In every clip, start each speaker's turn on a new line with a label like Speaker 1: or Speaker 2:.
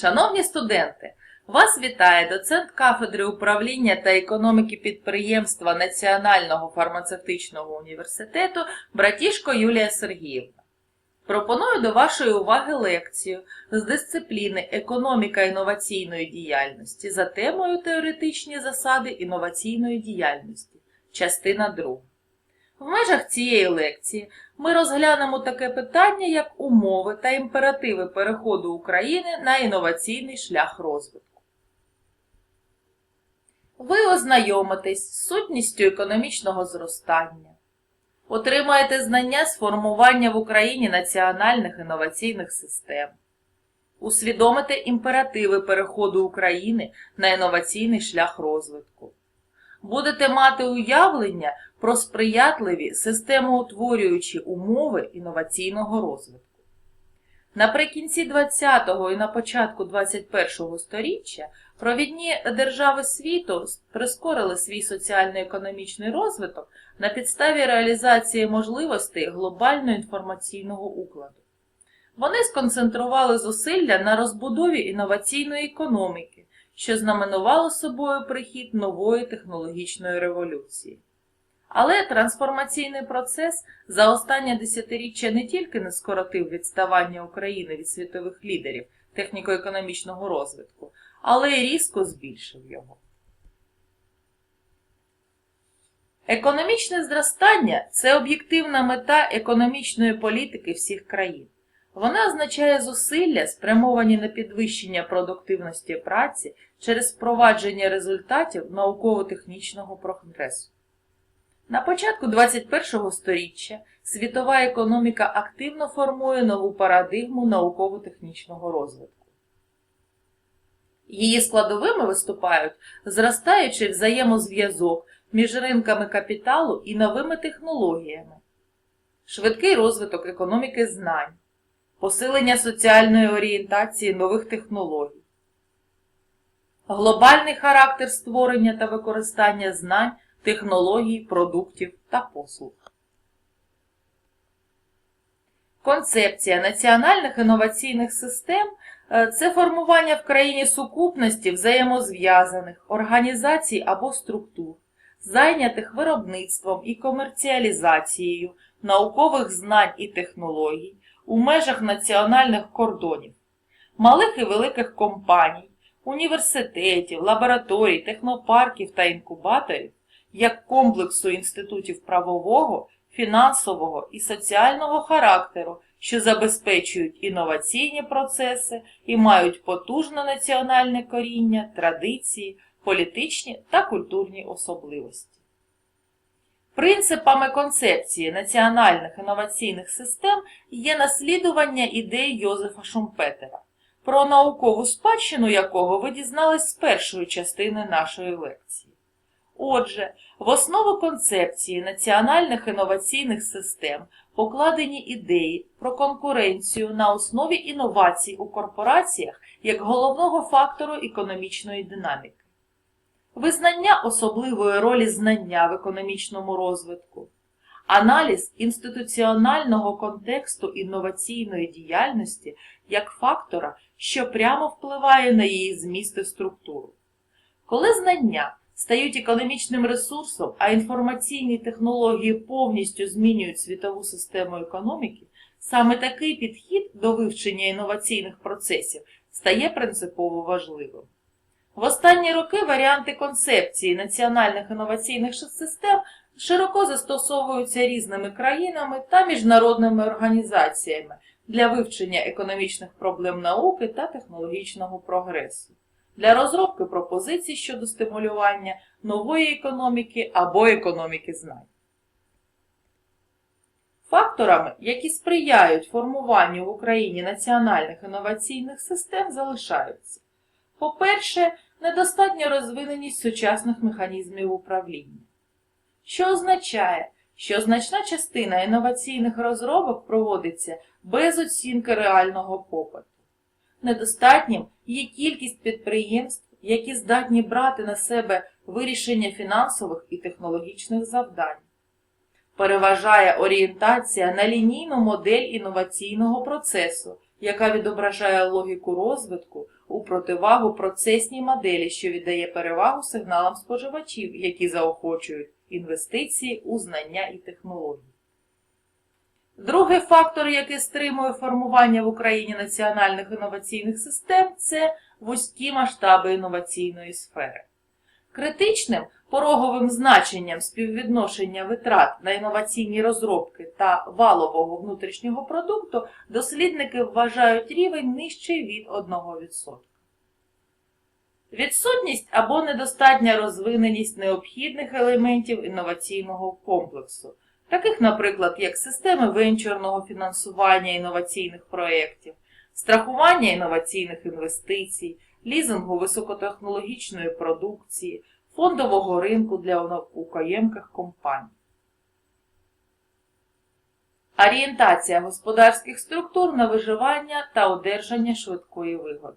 Speaker 1: Шановні студенти, вас вітає доцент кафедри управління та економіки підприємства Національного фармацевтичного університету Братішко Юлія Сергіївна. Пропоную до вашої уваги лекцію з дисципліни Економіка інноваційної діяльності за темою Теоретичні засади інноваційної діяльності, частина 2. В межах цієї лекції ми розглянемо таке питання, як умови та імперативи переходу України на інноваційний шлях розвитку. Ви ознайомитесь з сутністю економічного зростання, отримаєте знання з формування в Україні національних інноваційних систем, усвідомите імперативи переходу України на інноваційний шлях розвитку. Будете мати уявлення про сприятливі системоутворюючі умови інноваційного розвитку. Наприкінці 20-го і на початку 21-го сторіччя провідні держави світу прискорили свій соціально-економічний розвиток на підставі реалізації можливостей глобального інформаційного укладу. Вони сконцентрували зусилля на розбудові інноваційної економіки, що знаменувало собою прихід нової технологічної революції. Але трансформаційний процес за останнє десятиріччя не тільки не скоротив відставання України від світових лідерів техніко-економічного розвитку, але й різко збільшив його. Економічне зростання це об'єктивна мета економічної політики всіх країн. Вона означає зусилля, спрямовані на підвищення продуктивності праці через впровадження результатів науково-технічного прогресу. На початку 21-го сторіччя світова економіка активно формує нову парадигму науково-технічного розвитку. Її складовими виступають зростаючий взаємозв'язок між ринками капіталу і новими технологіями, швидкий розвиток економіки знань, посилення соціальної орієнтації нових технологій, глобальний характер створення та використання знань технологій, продуктів та послуг. Концепція національних інноваційних систем е, це формування в країні сукупності взаємозв'язаних організацій або структур, зайнятих виробництвом і комерціалізацією наукових знань і технологій у межах національних кордонів, малих і великих компаній, університетів, лабораторій, технопарків та інкубаторів як комплексу інститутів правового, фінансового і соціального характеру, що забезпечують інноваційні процеси і мають потужне національне коріння, традиції, політичні та культурні особливості. Принципами концепції національних інноваційних систем є наслідування ідей Йозефа Шумпетера, про наукову спадщину якого ви дізнались з першої частини нашої лекції. Отже, в основу концепції національних інноваційних систем покладені ідеї про конкуренцію на основі інновацій у корпораціях як головного фактору економічної динаміки, визнання особливої ролі знання в економічному розвитку, аналіз інституціонального контексту інноваційної діяльності як фактора, що прямо впливає на її зміст і структуру. Коли знання стають економічним ресурсом, а інформаційні технології повністю змінюють світову систему економіки, саме такий підхід до вивчення інноваційних процесів стає принципово важливим. В останні роки варіанти концепції національних інноваційних систем широко застосовуються різними країнами та міжнародними організаціями для вивчення економічних проблем науки та технологічного прогресу для розробки пропозицій щодо стимулювання нової економіки або економіки знань. Факторами, які сприяють формуванню в Україні національних інноваційних систем, залишаються. По-перше, недостатня розвиненість сучасних механізмів управління, що означає, що значна частина інноваційних розробок проводиться без оцінки реального попиту. Недостатнім є кількість підприємств, які здатні брати на себе вирішення фінансових і технологічних завдань. Переважає орієнтація на лінійну модель інноваційного процесу, яка відображає логіку розвитку у противагу процесній моделі, що віддає перевагу сигналам споживачів, які заохочують інвестиції у знання і технології. Другий фактор, який стримує формування в Україні національних інноваційних систем, це вузькі масштаби інноваційної сфери. Критичним пороговим значенням співвідношення витрат на інноваційні розробки та валового внутрішнього продукту дослідники вважають рівень нижчий від 1%. Відсутність або недостатня розвиненість необхідних елементів інноваційного комплексу, таких, наприклад, як системи венчурного фінансування інноваційних проєктів, страхування інноваційних інвестицій, лізингу високотехнологічної продукції, фондового ринку для наукоємких компаній. Орієнтація господарських структур на виживання та одержання швидкої вигоди.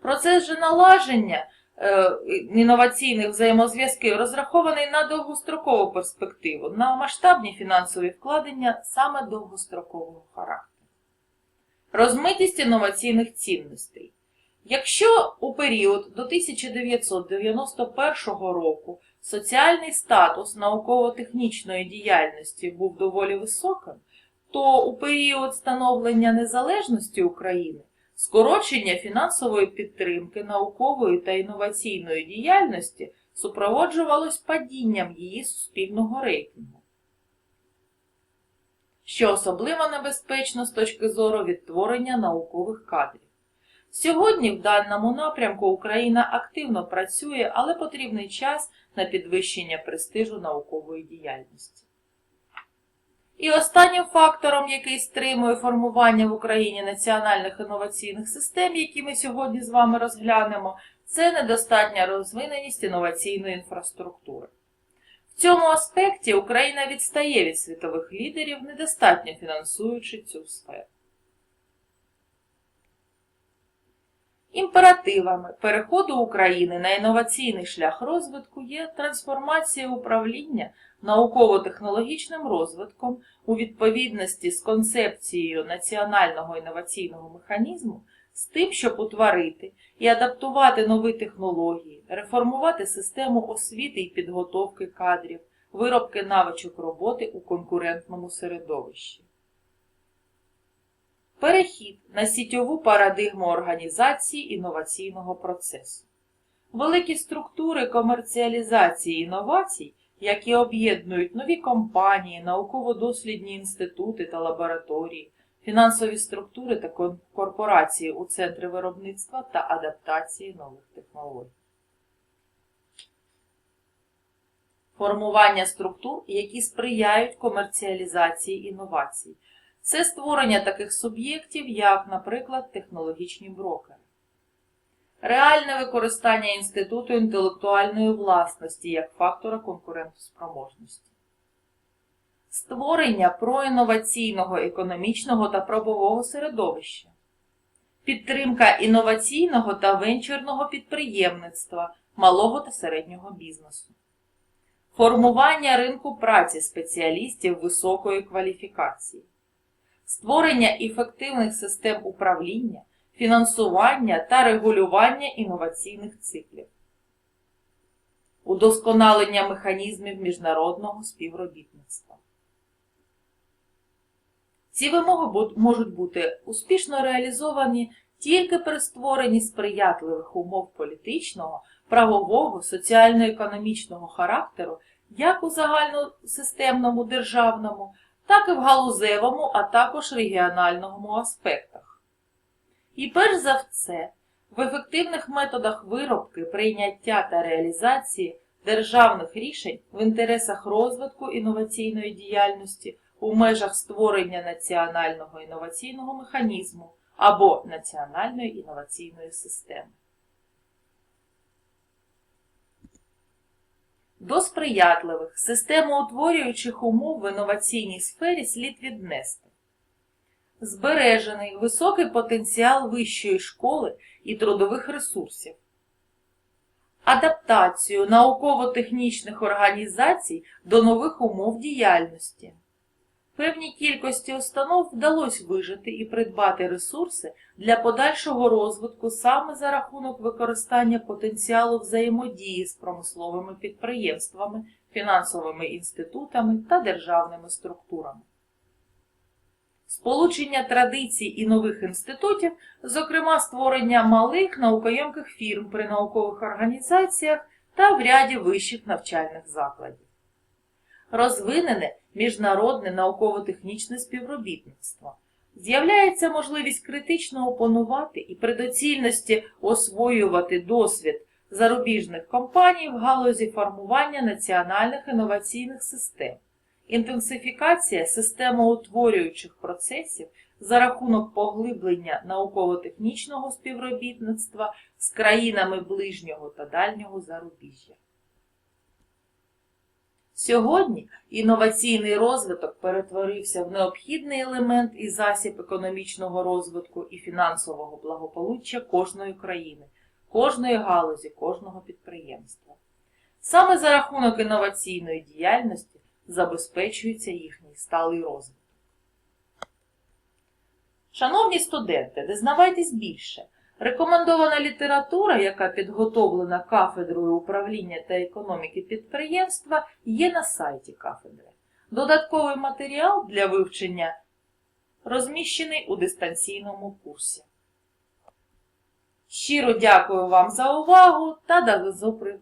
Speaker 1: Процес же налаження е, інноваційних взаємозв'язків розрахований на довгострокову перспективу, на масштабні фінансові вкладення саме довгострокового характеру. Розмитість інноваційних цінностей. Якщо у період до 1991 року соціальний статус науково-технічної діяльності був доволі високим, то у період становлення незалежності України скорочення фінансової підтримки наукової та інноваційної діяльності супроводжувалось падінням її суспільного рейтингу, що особливо небезпечно з точки зору відтворення наукових кадрів. Сьогодні в даному напрямку Україна активно працює, але потрібний час на підвищення престижу наукової діяльності. І останнім фактором, який стримує формування в Україні національних інноваційних систем, які ми сьогодні з вами розглянемо, це недостатня розвиненість інноваційної інфраструктури. В цьому аспекті Україна відстає від світових лідерів, недостатньо фінансуючи цю сферу. Імперативами переходу України на інноваційний шлях розвитку є трансформація управління науково-технологічним розвитком у відповідності з концепцією національного інноваційного механізму з тим, щоб утворити і адаптувати нові технології, реформувати систему освіти і підготовки кадрів, виробки навичок роботи у конкурентному середовищі. Перехід на сітьову парадигму організації інноваційного процесу. Великі структури комерціалізації інновацій, які об'єднують нові компанії, науково-дослідні інститути та лабораторії, фінансові структури та корпорації у центрі виробництва та адаптації нових технологій. Формування структур, які сприяють комерціалізації інновацій. Це створення таких суб'єктів, як, наприклад, технологічні брокери. Реальне використання інституту інтелектуальної власності як фактора конкурентоспроможності. Створення проінноваційного економічного та правового середовища. Підтримка інноваційного та венчурного підприємництва малого та середнього бізнесу. Формування ринку праці спеціалістів високої кваліфікації створення ефективних систем управління, фінансування та регулювання інноваційних циклів, удосконалення механізмів міжнародного співробітництва. Ці вимоги можуть бути успішно реалізовані тільки при створенні сприятливих умов політичного, правового, соціально-економічного характеру як у загальносистемному державному, так і в галузевому, а також регіональному аспектах. І перш за все, в ефективних методах виробки, прийняття та реалізації державних рішень в інтересах розвитку інноваційної діяльності у межах створення національного інноваційного механізму або національної інноваційної системи. До сприятливих системоутворюючих умов в інноваційній сфері слід віднести. Збережений високий потенціал вищої школи і трудових ресурсів, адаптацію науково-технічних організацій до нових умов діяльності, Певній кількості установ вдалося вижити і придбати ресурси для подальшого розвитку саме за рахунок використання потенціалу взаємодії з промисловими підприємствами, фінансовими інститутами та державними структурами. Сполучення традицій і нових інститутів, зокрема створення малих наукоємких фірм при наукових організаціях та в ряді вищих навчальних закладів. Розвинене міжнародне науково-технічне співробітництво. З'являється можливість критично опанувати і при доцільності освоювати досвід зарубіжних компаній в галузі формування національних інноваційних систем, інтенсифікація системоутворюючих процесів за рахунок поглиблення науково-технічного співробітництва з країнами ближнього та дальнього зарубіжжя. Сьогодні інноваційний розвиток перетворився в необхідний елемент і засіб економічного розвитку і фінансового благополуччя кожної країни, кожної галузі, кожного підприємства. Саме за рахунок інноваційної діяльності забезпечується їхній сталий розвиток. Шановні студенти, дізнавайтесь більше. Рекомендована література, яка підготовлена кафедрою управління та економіки підприємства, є на сайті кафедри. Додатковий матеріал для вивчення розміщений у дистанційному курсі. Щиро дякую вам за увагу та до зупри-